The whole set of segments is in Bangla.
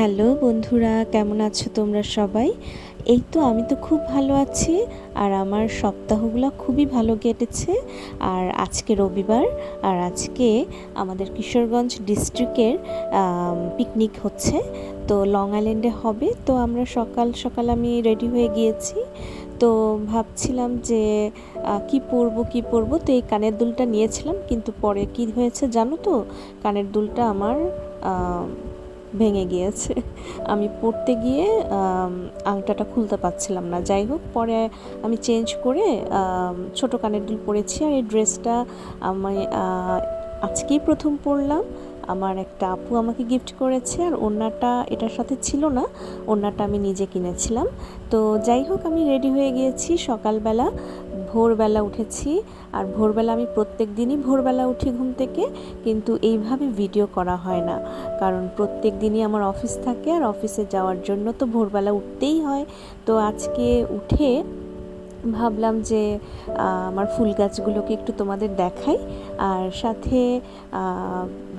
হ্যালো বন্ধুরা, কেমন আছো তোমরা সবাই? এই তো আমি তো খুব ভালো আছি আর আমার সপ্তাহগুলো খুবই ভালো কেটেছে। আর আজকে রবিবার, আর আজকে আমাদের কিশোরগঞ্জ ডিস্ট্রিক্টের পিকনিক হচ্ছে। তো লং আইল্যান্ডে হবে, তো আমরা সকাল সকাল আমি রেডি হয়ে গিয়েছি। তো ভাবছিলাম যে কি পরবো কি পরবো? তো এই কানের দুলটা নিয়েছিলাম, কিন্তু পরে কি হয়েছে জানো তো? কানের দুলটা আমার ভেঙে গিয়েছে। আমি পড়তে গিয়ে আংটাটা খুলতে পারছিলাম না। যাই হোক, পরে আমি চেঞ্জ করে ছোটো ছোট কানের দুল পরেছি আর এই ড্রেসটা আমি আজকেই প্রথম পরলাম আমার একটা আপু আমাকে গিফট করেছে আর ওড়নাটা এটার সাথে ছিল না ওড়নাটা আমি নিজে কিনেছিলাম। তো যাই হোক, আমি রেডি হয়ে গিয়েছি। সকালবেলা ভোরবেলা উঠেছি আর ভোরবেলা আমি প্রত্যেক দিনই ভোরবেলা উঠি ঘুম থেকে, কিন্তু এইভাবে ভিডিও করা হয় না। কারণ প্রত্যেক দিনই আমার অফিস থাকে আর অফিসে যাওয়ার জন্য তো ভোরবেলা উঠতেই হয়। তো আজকে উঠে ভাবলাম যে আমার ফুল গাছগুলোকে একটু তোমাদের দেখাই। আর সাথে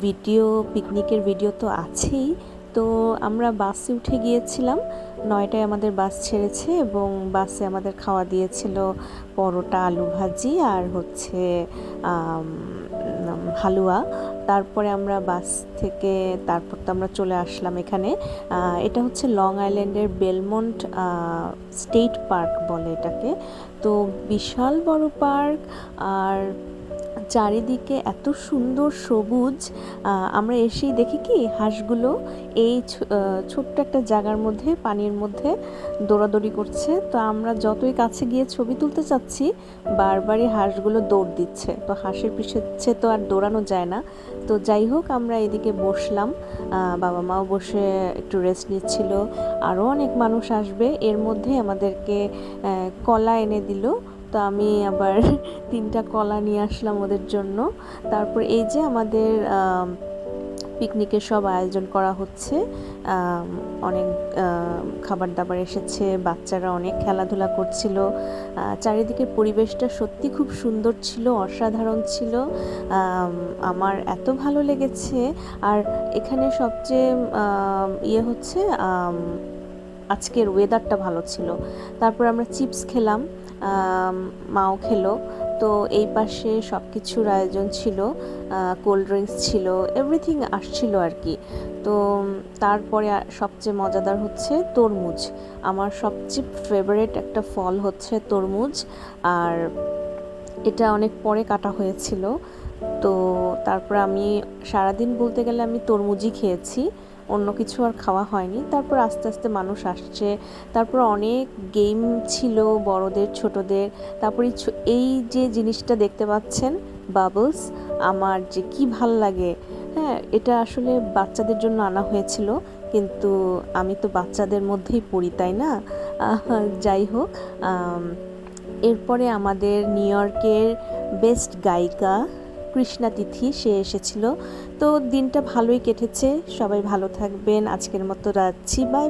ভিডিও, পিকনিকের ভিডিও তো আছেই। তো আমরা বাসে উঠে গিয়েছিলাম। নয়টায় আমাদের বাস ছেড়েছে এবং বাসে আমাদের খাওয়া দিয়েছিল পরোটা, আলু ভাজি আর হচ্ছে হালুয়া, তারপরে আমরা বাস থেকে তারপর তো আমরা চলে আসলাম এখানে। এটা হচ্ছে লং আইল্যান্ডের বেলমন্ট স্টেট পার্ক বলে এটাকে। তো বিশাল বড় পার্ক, আর চারিদিকে এত সুন্দর সবুজ আমরা এসেই দেখি কি হাঁসগুলো এই ছোট্ট একটা জায়গার মধ্যে, পানির মধ্যে দৌড়াদৌড়ি করছে। তো আমরা যতই কাছে গিয়ে ছবি তুলতে চাচ্ছি, বারবারই হাঁসগুলো দৌড় দিচ্ছে। তো হাঁসের পিছিয়ে তো আর দৌড়ানো যায় না। তো যাই হোক, আমরা এদিকে বসলাম। বাবা মাও বসে একটু রেস্ট নিচ্ছিল। আরও অনেক মানুষ আসবে। এর মধ্যে আমাদেরকে কলা এনে দিল। তো আমি আবার তিনটা কলা নিয়ে আসলাম ওদের জন্য। তারপর এই যে আমাদের আম, পিকনিকের সব আয়োজন করা হচ্ছে অনেক খাবার দাবার এসেছে বাচ্চারা অনেক খেলাধুলা করছিল। চারিদিকের পরিবেশটা সত্যি খুব সুন্দর ছিল অসাধারণ ছিল। আমার এত ভালো লেগেছে। আর এখানে সবচেয়ে ইয়ে হচ্ছে আজকের ওয়েদারটা ভালো ছিল। তারপর আমরা চিপস খেলাম। মাও খেলো। তো এই পাশে সব কিছুর আয়োজন ছিল কোল্ড ড্রিঙ্কস ছিল এভরিথিং আসছিল আর কি। তো তারপরে সবচেয়ে মজাদার হচ্ছে তরমুজ। আমার সবচেয়ে ফেভারিট একটা ফল হচ্ছে তরমুজ, আর এটা অনেক পরে কাটা হয়েছিল। তো তারপর আমি সারাদিন বলতে গেলে আমি তরমুজই খেয়েছি। অন্য কিছু আর খাওয়া হয়নি। তারপর আস্তে আস্তে মানুষ আসছে। তারপর অনেক গেম ছিল বড়দের, ছোটদের। তারপর এই যে জিনিসটা দেখতে পাচ্ছেন বাবলস আমার যে কি ভালো লাগে হ্যাঁ এটা আসলে বাচ্চাদের জন্য আনা হয়েছিল। কিন্তু আমি তো বাচ্চাদের মধ্যেই পড়ি, তাই না? যাই হোক এরপরে আমাদের নিউ ইয়র্কের বেস্ট গায়িকা কৃষ্ণা তিথি সে এসেছিল। তো দিনটা ভালোই কেটেছে। সবাই ভালো থাকবেন। আজকের মতো রাখছি। বাই